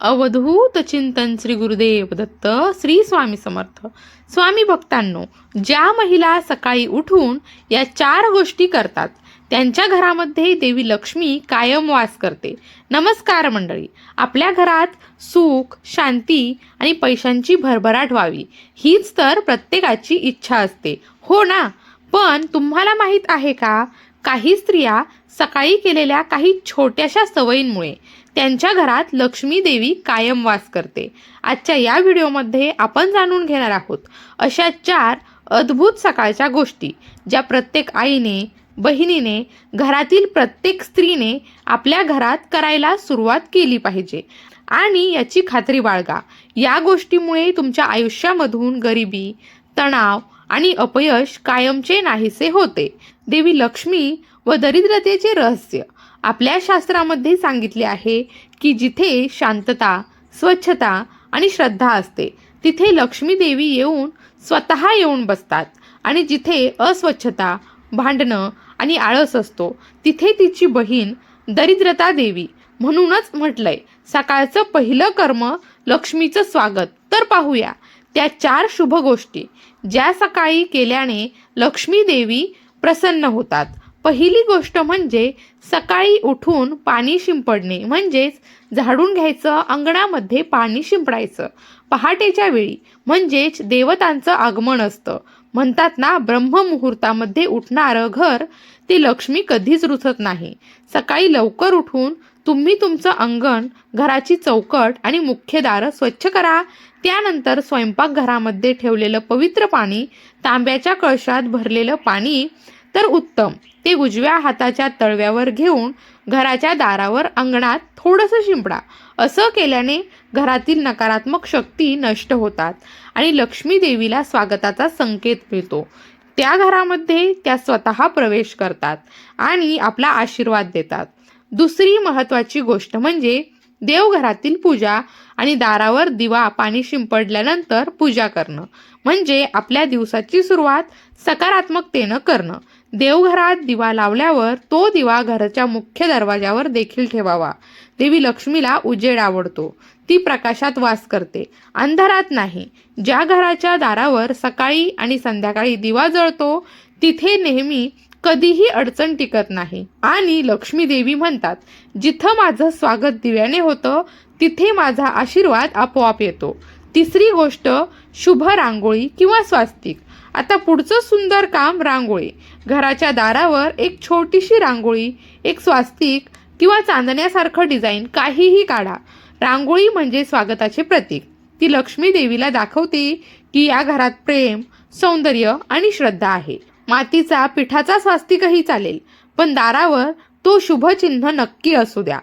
अवधूत चिंतन श्री गुरुदेव दत्त श्री स्वामी समर्थ. स्वामी भक्तांनो ज्या महिला सकाळी उठून या चार गोष्टी करतात त्यांच्या घरामध्ये देवी लक्ष्मी कायम वास करते. नमस्कार मंडळी आपल्या घरात सुख शांती आणि पैशांची भरभराट व्हावी हीच तर प्रत्येकाची इच्छा असते. हो ना? पण तुम्हाला माहीत आहे का? काही स्त्रिया सकाळी केलेल्या काही छोट्याशा सवयींमुळे त्यांच्या घरात लक्ष्मी देवी कायम वास करते. आजच्या या व्हिडिओमध्ये आपण जाणून घेणार आहोत अशा चार अद्भुत सकाळच्या गोष्टी ज्या प्रत्येक आईने बहिणीने घरातील प्रत्येक स्त्रीने आपल्या घरात करायला सुरुवात केली पाहिजे. आणि याची खात्री बाळगा. या गोष्टीमुळे तुमच्या आयुष्यामधून गरिबी तणाव आणि अपयश कायमचे नाहीसे होते. देवी लक्ष्मी व दरिद्रतेचे रहस्य आपल्या शास्त्रामध्ये सांगितले आहे की जिथे शांतता स्वच्छता आणि श्रद्धा असते तिथे लक्ष्मी देवी येऊन स्वतः येऊन बसतात आणि जिथे अस्वच्छता भांडणं आणि आळस असतो तिथे तिची बहीण दरिद्रता देवी म्हणूनच म्हटलंय. सकाळचं पहिलं कर्म लक्ष्मीचं स्वागत. तर पाहूया त्या चार शुभ गोष्टी ज्या सकाळी केल्याने लक्ष्मी देवी प्रसन्न होतात. पहिली गोष्ट म्हणजे सकाळी उठून पाणी शिंपडणे म्हणजेच झाडून घ्यायचं अंगणामध्ये पाणी शिंपडायचं. पहाटेच्या वेळी म्हणजेच देवतांचं आगमन असतं. म्हणतात ना ब्रह्ममुहूर्तामध्ये उठणारं घर ते लक्ष्मी कधीच रुचत नाही. सकाळी लवकर उठून तुम्ही तुमचं अंगण घराची चौकट आणि मुख्य दारं स्वच्छ करा. त्यानंतर स्वयंपाकघरामध्ये ठेवलेलं पवित्र पाणी तांब्याच्या कळशात भरलेलं पाणी तर उत्तम. ते उजव्या हाताच्या तळव्यावर घेऊन घराच्या दारावर अंगणात थोडंसं शिंपडा. असं केल्याने घरातील नकारात्मक शक्ती नष्ट होतात आणि लक्ष्मी देवीला स्वागताचा संकेत मिळतो. त्या घरामध्ये त्या स्वतः प्रवेश करतात आणि आपला आशीर्वाद देतात. दुसरी महत्त्वाची गोष्ट म्हणजे देवघरातील पूजा आणि दारावर दिवा पाणी शिंपडल्यानंतर पूजा करणं. म्हणजे आपल्या दिवसाची सुरुवात सकारात्मकतेनं करणं. देवघरात दिवा लावल्यावर तो दिवा घराच्या मुख्य दरवाजावर देखील ठेवावा. देवी लक्ष्मीला उजेड आवडतो. ती प्रकाशात वास करते. अंधारात नाही. ज्या घराच्या दारावर सकाळी आणि संध्याकाळी दिवा जळतो तिथे नेहमी कधीही अडचण टिकत नाही. आणि लक्ष्मी देवी म्हणतात जिथं माझं स्वागत दिव्याने होतं तिथे माझा आशीर्वाद आपोआप येतो. तिसरी गोष्ट शुभ रांगोळी किंवा स्वास्तिक. आता पुढचं सुंदर काम रांगोळी. घराच्या दारावर एक छोटीशी रांगोळी एक स्वास्तिक किंवा चांदण्यासारखं डिझाईन काहीही काढा. रांगोळी म्हणजे स्वागताचे प्रतीक. ती लक्ष्मी देवीला दाखवते की या घरात प्रेम सौंदर्य आणि श्रद्धा आहे. मातीचा पिठाचा स्वास्तिकही चालेल पण दारावर तो शुभचिन्ह नक्की असू द्या.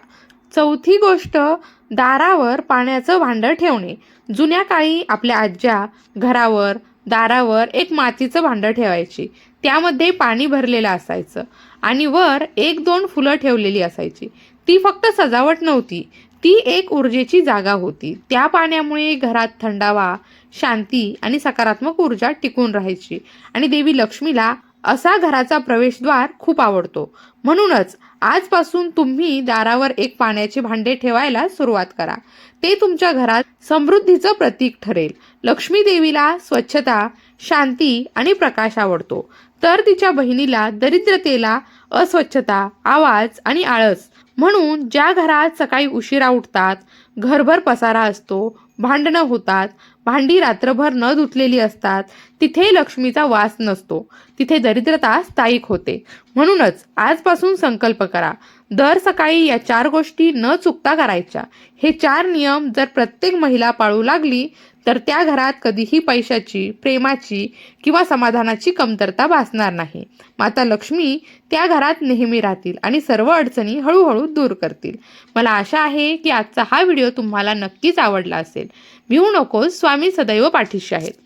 चौथी गोष्ट दारावर पाण्याचं भांडं ठेवणे. जुन्या काळी आपल्या आज्या घरावर दारावर एक मातीचं भांडं ठेवायची. त्यामध्ये पाणी भरलेलं असायचं आणि वर एक दोन फुलं ठेवलेली असायची. ती फक्त सजावट नव्हती. ती एक ऊर्जेची जागा होती. त्या पाण्यामुळे घरात थंडावा शांती आणि सकारात्मक ऊर्जा टिकून राहायची आणि देवी लक्ष्मीला असा घराचा प्रवेशद्वार खूप आवडतो. म्हणूनच आजपासून तुम्ही दारावर एक पाण्याचे भांडे ठेवायला सुरुवात करा. ते तुमच्या घरात समृद्धीचं प्रतीक ठरेल. लक्ष्मी देवीला स्वच्छता शांती आणि प्रकाश आवडतो. तर तिच्या बहिणीला दरिद्रतेला अस्वच्छता आवाज आणि आळस. म्हणून ज्या घरात सकाळी उशिरा उठतात घरभर पसारा असतो भांडणं होतात भांडी रात्रभर न धुतलेली असतात तिथे लक्ष्मीचा वास नसतो तिथे दरिद्रता स्थायिक होते. म्हणूनच आजपासून संकल्प करा दर सकाळी या चार गोष्टी न चुकता करायच्या. हे चार नियम जर प्रत्येक महिला पाळू लागली तर त्या घरात कधीही पैशाची प्रेमाची किंवा समाधानाची कमतरता भासणार नाही. माता लक्ष्मी त्या घरात नेहमी राहतील आणि सर्व अडचणी हळूहळू दूर करतील. मला आशा आहे की आजचा हा व्हिडिओ तुम्हाला नक्कीच आवडला असेल. भिवू नकोस स्वामी सदैव पाठीशी आहेत.